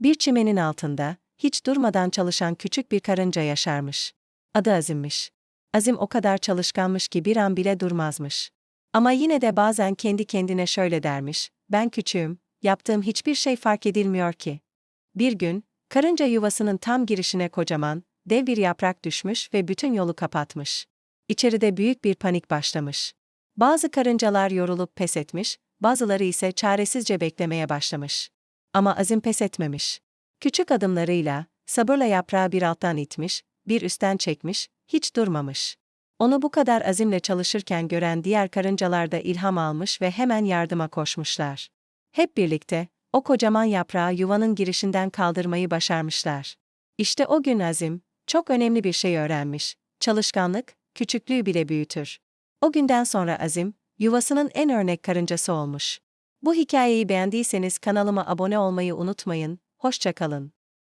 Bir çimenin altında, hiç durmadan çalışan küçük bir karınca yaşarmış. Adı Azim'miş. Azim o kadar çalışkanmış ki bir an bile durmazmış. Ama yine de bazen kendi kendine şöyle dermiş, ben küçüğüm, yaptığım hiçbir şey fark edilmiyor ki. Bir gün, karınca yuvasının tam girişine kocaman, dev bir yaprak düşmüş ve bütün yolu kapatmış. İçeride büyük bir panik başlamış. Bazı karıncalar yorulup pes etmiş, bazıları ise çaresizce beklemeye başlamış. Ama Azim pes etmemiş. Küçük adımlarıyla, sabırla yaprağı bir alttan itmiş, bir üstten çekmiş, hiç durmamış. Onu bu kadar azimle çalışırken gören diğer karıncalar da ilham almış ve hemen yardıma koşmuşlar. Hep birlikte, o kocaman yaprağı yuvanın girişinden kaldırmayı başarmışlar. İşte o gün Azim, çok önemli bir şey öğrenmiş. Çalışkanlık, küçüklüğü bile büyütür. O günden sonra Azim, yuvasının en örnek karıncası olmuş. Bu hikayeyi beğendiyseniz kanalıma abone olmayı unutmayın, hoşçakalın.